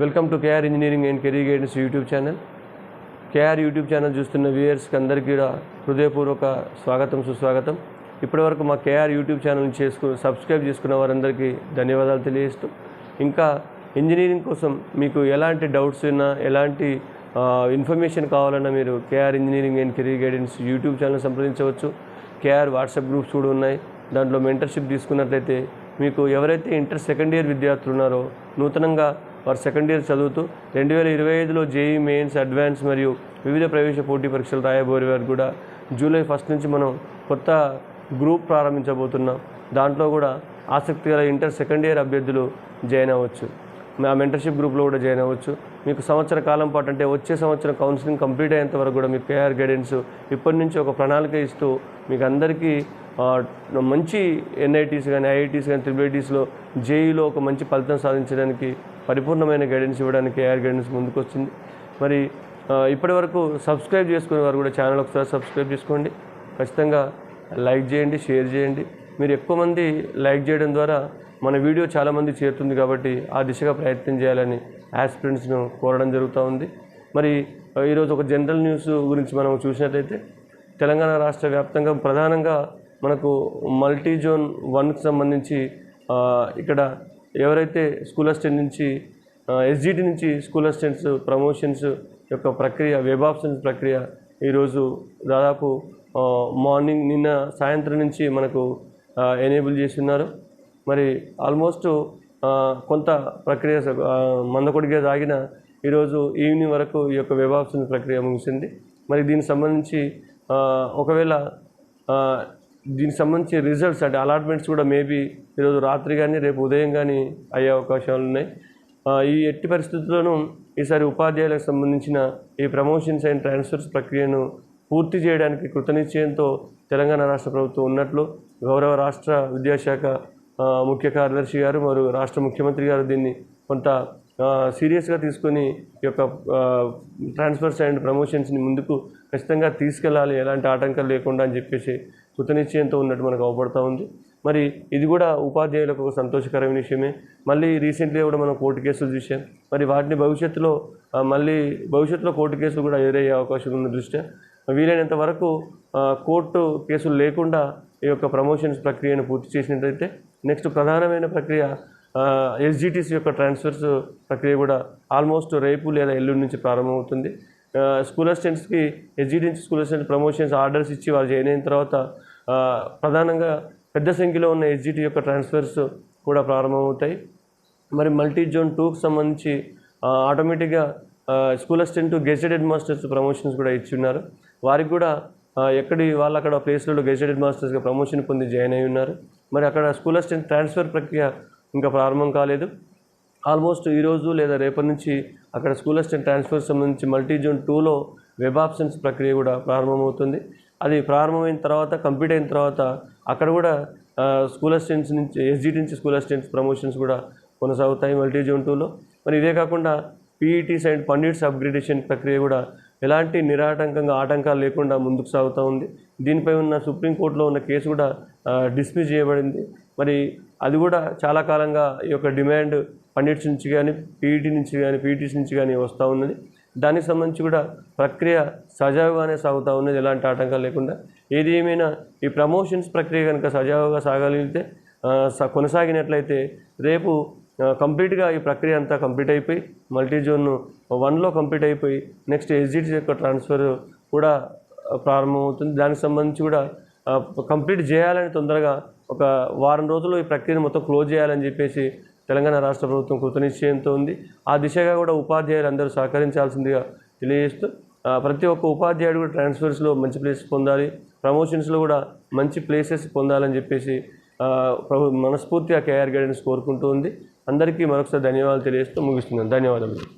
Welcome to KR engineering and career guidance YouTube channel. KR YouTube channel చూస్తున్న వ్యూయర్స్కి అందరికీ కూడా హృదయపూర్వక స్వాగతం సుస్వాగతం. ఇప్పటివరకు మా కేఆర్ యూట్యూబ్ ఛానల్ చేసుకు సబ్స్క్రైబ్ చేసుకున్న వారందరికీ ధన్యవాదాలు తెలియజేస్తూ ఇంకా ఇంజనీరింగ్ కోసం మీకు ఎలాంటి డౌట్స్ ఉన్నా ఎలాంటి ఇన్ఫర్మేషన్ కావాలన్నా మీరు KR engineering and career guidance YouTube channel సంప్రదించవచ్చు. కేఆర్ వాట్సాప్ గ్రూప్స్ కూడా ఉన్నాయి. దాంట్లో మెంటర్షిప్ తీసుకున్నట్లయితే మీకు ఎవరైతే ఇంటర్ సెకండ్ ఇయర్ విద్యార్థులు ఉన్నారో నూతనంగా వారు సెకండ్ ఇయర్ చదువుతూ రెండు వేల ఇరవై ఐదులో జేఈ మెయిన్స్ అడ్వాన్స్ మరియు వివిధ ప్రవేశ పోటీ పరీక్షలు రాయబోయే వారు కూడా జూలై ఫస్ట్ నుంచి మనం కొత్త గ్రూప్ ప్రారంభించబోతున్నాం. దాంట్లో కూడా ఆసక్తి గల ఇంటర్ సెకండ్ ఇయర్ అభ్యర్థులు జాయిన్ అవ్వచ్చు. మా మెంటర్షిప్ గ్రూప్లో కూడా జాయిన్ అవ్వచ్చు. మీకు సంవత్సర కాలం పాటు అంటే వచ్చే సంవత్సరం కౌన్సిలింగ్ కంప్లీట్ అయ్యేంత వరకు కూడా మీకు కేఆర్ గైడెన్స్ ఇప్పటి నుంచి ఒక ప్రణాళిక ఇస్తూ మీకు అందరికీ మంచి ఎన్ఐటీస్ కానీ ఐఐటీస్ కానీ త్రిబిఐటీస్లో జేఈలో ఒక మంచి ఫలితం సాధించడానికి పరిపూర్ణమైన గైడెన్స్ ఇవ్వడానికి ఏఆర్ గైడెన్స్ ముందుకు వచ్చింది. మరి ఇప్పటి వరకు సబ్స్క్రైబ్ చేసుకునే వారు కూడా ఛానల్ ఒకసారి సబ్స్క్రైబ్ చేసుకోండి. ఖచ్చితంగా లైక్ చేయండి షేర్ చేయండి. మీరు ఎక్కువ మంది లైక్ చేయడం ద్వారా మన వీడియో చాలామంది చేరుతుంది కాబట్టి ఆ దిశగా ప్రయత్నం చేయాలని యాస్పిరెంట్స్ను కోరడం జరుగుతూ ఉంది. మరి ఈరోజు ఒక జనరల్ న్యూస్ గురించి మనం చూసినట్లయితే తెలంగాణ రాష్ట్ర వ్యాప్తంగా ప్రధానంగా మనకు మల్టీ జోన్ వన్కి సంబంధించి ఇక్కడ ఎవరైతే స్కూల్ అసిస్టెంట్ నుంచి ఎస్జిటి నుంచి స్కూల్ అసిస్టెంట్స్ ప్రమోషన్స్ యొక్క ప్రక్రియ వెబ్ ఆప్షన్స్ ప్రక్రియ ఈరోజు దాదాపు మార్నింగ్ నిన్న సాయంత్రం నుంచి మనకు ఎనేబుల్ చేస్తున్నారు. మరి ఆల్మోస్ట్ కొంత ప్రక్రియ మందకొడిగా సాగిన ఈరోజు ఈవినింగ్ వరకు ఈ యొక్క వెబ్ ఆప్షన్స్ ప్రక్రియ ముగిసింది. మరి దీనికి సంబంధించి ఒకవేళ దీనికి సంబంధించి రిజల్ట్స్ అంటే అలాట్మెంట్స్ కూడా మేబీ ఈరోజు రాత్రి కానీ రేపు ఉదయం కానీ అయ్యే అవకాశాలు ఉన్నాయి. ఈ ఎట్టి పరిస్థితుల్లోనూ ఈసారి ఉపాధ్యాయులకు సంబంధించిన ఈ ప్రమోషన్స్ అండ్ ట్రాన్స్ఫర్స్ ప్రక్రియను పూర్తి చేయడానికి కృతనిశ్చయంతో తెలంగాణ రాష్ట్ర ప్రభుత్వం ఉన్నట్లు గౌరవ రాష్ట్ర విద్యాశాఖ ముఖ్య కార్యదర్శి గారు మరియు రాష్ట్ర ముఖ్యమంత్రి గారు దీన్ని కొంత సీరియస్గా తీసుకొని ఈ యొక్క ట్రాన్స్ఫర్స్ అండ్ ప్రమోషన్స్ని ముందుకు ఖచ్చితంగా తీసుకెళ్ళాలి. ఎలాంటి ఆటంకాలు లేకుండా అని చెప్పేసి కృతనిశ్చయంతో ఉన్నట్టు మనకు అవపడతా ఉంది. మరి ఇది కూడా ఉపాధ్యాయులకు ఒక సంతోషకరమైన విషయమే. మళ్ళీ రీసెంట్గా కూడా మనం కోర్టు కేసులు చూసాం మరి వాటిని భవిష్యత్తులో మళ్ళీ భవిష్యత్తులో కోర్టు కేసులు కూడా ఎదురయ్యే అవకాశం ఉన్న దృష్ట్యా వీలైనంత వరకు కోర్టు కేసులు లేకుండా ఈ యొక్క ప్రమోషన్స్ ప్రక్రియను పూర్తి చేసినట్లయితే నెక్స్ట్ ప్రధానమైన ప్రక్రియ ఎస్జిటిసి యొక్క ట్రాన్స్ఫర్స్ ప్రక్రియ కూడా ఆల్మోస్ట్ రేపు లేదా ఎల్లుండి నుంచి ప్రారంభమవుతుంది. స్కూల్ అసిస్టెంట్స్కి ఎస్జిటి నుంచి స్కూల్ అసిస్టెంట్ ప్రమోషన్స్ ఆర్డర్స్ ఇచ్చి వాళ్ళు జాయిన్ అయిన తర్వాత ప్రధానంగా పెద్ద సంఖ్యలో ఉన్న ఎస్జిటి యొక్క ట్రాన్స్ఫర్స్ కూడా ప్రారంభమవుతాయి. మరి మల్టీ జోన్ టూకి సంబంధించి ఆటోమేటిక్గా school assistant gazetted masters promotions కూడా ఇచ్చి ఉన్నారు. వారికి కూడా ఎక్కడి వాళ్ళు అక్కడ ప్లేస్లలో గెజెటెడ్ మాస్టర్స్గా ప్రమోషన్ పొంది జాయిన్ అయి ఉన్నారు. మరి అక్కడ స్కూల్ అసిస్టెంట్ ట్రాన్స్ఫర్ ప్రక్రియ ఇంకా ప్రారంభం కాలేదు. ఆల్మోస్ట్ ఈరోజు లేదా రేపటి నుంచి అక్కడ స్కూల్ అసిస్టెంట్ ట్రాన్స్ఫర్ సంబంధించి మల్టీ జోన్ టూలో వెబ్ ఆప్షన్స్ ప్రక్రియ కూడా ప్రారంభమవుతుంది. అది ప్రారంభమైన తర్వాత కంప్లీట్ అయిన తర్వాత అక్కడ కూడా స్కూల్ అసిస్టెంట్స్ నుంచి ఎస్జిటి నుంచి స్కూల్ అసిస్టెంట్స్ ప్రమోషన్స్ కూడా కొనసాగుతాయి మల్టీ జోన్ టూలో. మరి ఇదే కాకుండా పీఈటీస్ అండ్ పండిట్స్ అప్గ్రేడేషన్ ప్రక్రియ కూడా ఎలాంటి నిరాటంకంగా ఆటంకాలు లేకుండా ముందుకు సాగుతూ ఉంది. దీనిపై ఉన్న సుప్రీంకోర్టులో ఉన్న కేసు కూడా డిస్మిస్ చేయబడింది. మరి అది కూడా చాలా కాలంగా ఈ యొక్క డిమాండ్ పండిట్స్ నుంచి కానీ పీఈటీ నుంచి కానీ పీఈటీస్ నుంచి కానీ వస్తూ ఉన్నది. దానికి సంబంధించి కూడా ప్రక్రియ సజావుగానే సాగుతూ ఉన్నది. ఎలాంటి ఆటంకాలు లేకుండా ఏది ఏమైనా ఈ ప్రమోషన్స్ ప్రక్రియ కనుక సజావుగా సాగలిగితే కొనసాగినట్లయితే రేపు కంప్లీట్గా ఈ ప్రక్రియ అంతా కంప్లీట్ అయిపోయి మల్టీ జోన్ వన్లో కంప్లీట్ అయిపోయి నెక్స్ట్ ఎస్జిటి యొక్క ట్రాన్స్ఫర్ కూడా ప్రారంభమవుతుంది. దానికి సంబంధించి కూడా కంప్లీట్ చేయాలని తొందరగా ఒక వారం రోజులు ఈ ప్రక్రియను మొత్తం క్లోజ్ చేయాలని చెప్పేసి తెలంగాణ రాష్ట్ర ప్రభుత్వం కృతనిశ్చయంతో ఉంది. ఆ దిశగా కూడా ఉపాధ్యాయులు అందరూ సహకరించాల్సిందిగా తెలియజేస్తూ ప్రతి ఒక్క ఉపాధ్యాయుడు కూడా ట్రాన్స్ఫర్స్లో మంచి ప్లేస్ పొందాలి ప్రమోషన్స్లో కూడా మంచి ప్లేసెస్ పొందాలని చెప్పేసి ప్రభు మనస్ఫూర్తిగా కేఆర్ గైడెన్స్ కోరుకుంటూ ఉంది. అందరికీ మరొకసారి ధన్యవాదాలు తెలియజేస్తూ ముగిస్తున్నాను. ధన్యవాదములు.